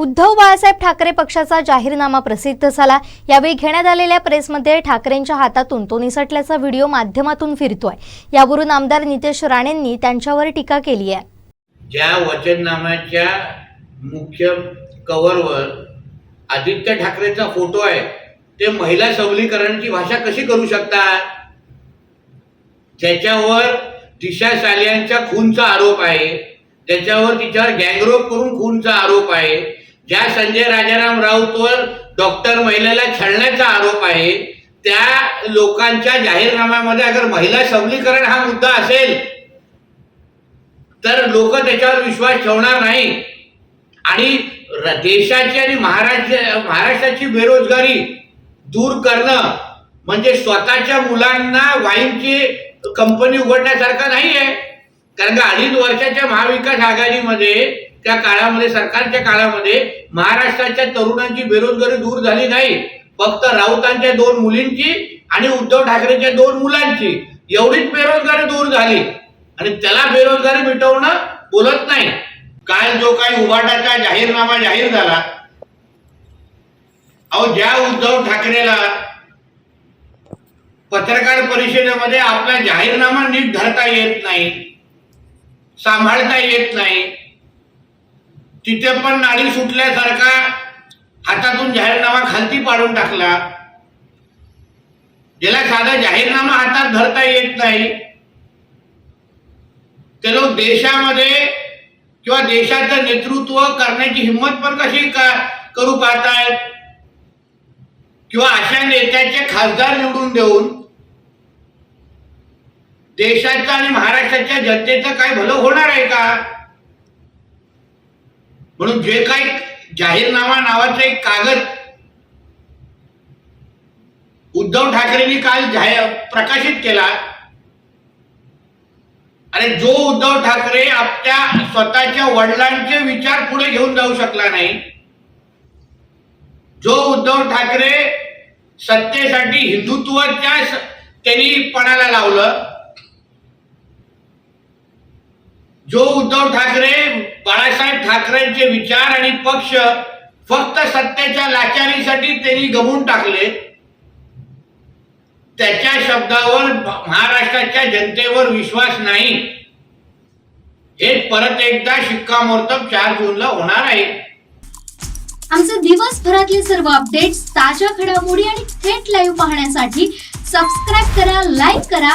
उद्धव बाळासाहेब ठाकरे पक्षाचा जाहीरनामा प्रसिद्ध झाला. यावेळी घेण्यात आलेल्या प्रेसमध्ये ठाकरेंच्या हातातून तो निसटल्याचा व्हिडिओ माध्यमातून फिरतोय. यावरून आमदार नितेश राणेंनी त्यांच्यावर टीका केली आहे. ज्या वचननाम्याच्या मुख्य कव्हरवर आदित्य ठाकरेचा फोटो आहे ते महिला सबलीकरणाची भाषा कशी करू शकतात? त्याच्यावर दिशा सालियांच्या खूनचा आरोप आहे त्याच्यावर तिच्यावर गँगरोप करून खूनचा आरोप आहे ज्या संजय राजाराम राऊतवर डॉक्टर महिलेला छळण्याचा आरोप आहे त्या लोकांच्या जाहीरनाम्यामध्ये अगर महिला सबलीकरण हा मुद्दा असेल तर लोक त्याच्यावर विश्वास ठेवणार नाही. आणि देशाची आणि महाराष्ट्र महाराष्ट्राची बेरोजगारी दूर करणं म्हणजे स्वतःच्या मुलांना वाईनची कंपनी उघडण्यासारखं नाही आहे कारण का अडीच वर्षाच्या महाविकास आघाडीमध्ये त्या काळामध्ये सरकारच्या काळामध्ये महाराष्ट्राच्या तरुणांची बेरोजगारी दूर झाली नाही. फक्त राऊतांच्या दोन मुलींची आणि उद्धव ठाकरेच्या दोन मुलांची. एवढीच बेरोजगारी दूर झाली. आणि त्याला बेरोजगारी मिटवणं बोलत नाही. काल जो काही उभाटाचा जाहीरनामा जाहीर झाला अहो ज्या उद्धव ठाकरेला पत्रकार परिषदेमध्ये आपला जाहीरनामा नीट धरता येत नाही सांभाळता येत नाही तिथे पण नाडी सुटल्यासारखा हातातून जाहीरनामा खालती पाडून टाकला. ज्याला साधा जाहीरनामा हातात धरता येत नाही. ते लोक देशामध्ये किंवा देशाचं नेतृत्व करण्याची हिंमत पण कशी का करू पाहतायत? किंवा अशा नेत्याचे खासदार निवडून देऊन देशाचं आणि महाराष्ट्राच्या जनतेचं काय भलं होणार आहे का? म्हणून जे काही जाहीरनामा नावाचं एक कागद उद्धव ठाकरेंनी काल जाहीर प्रकाशित केला. आणि जो उद्धव ठाकरे आपल्या स्वतःच्या वडिलांचे विचार पुढे घेऊन जाऊ शकला नाही जो उद्धव ठाकरे सत्तेसाठी हिंदुत्वाच्या त्यांनी पणाला लावलं जो उद्धव ठाकरे बाळासाहेब ठाकरेंचे विचार आणि पक्ष फक्त सत्तेच्या लाचारीसाठी त्यांनी गमून टाकले त्याच्या शब्दावर महाराष्ट्राच्या जनतेवर विश्वास नाही. हे परत एकदा शिक्कामोर्तब चार जूनला होणार आहे. आमचे दिवसभरातले सर्व अपडेट्स ताज्या घडामोडी आणि थेट लाईव्ह पाहण्यासाठी सबस्क्राईब करा लाईक करा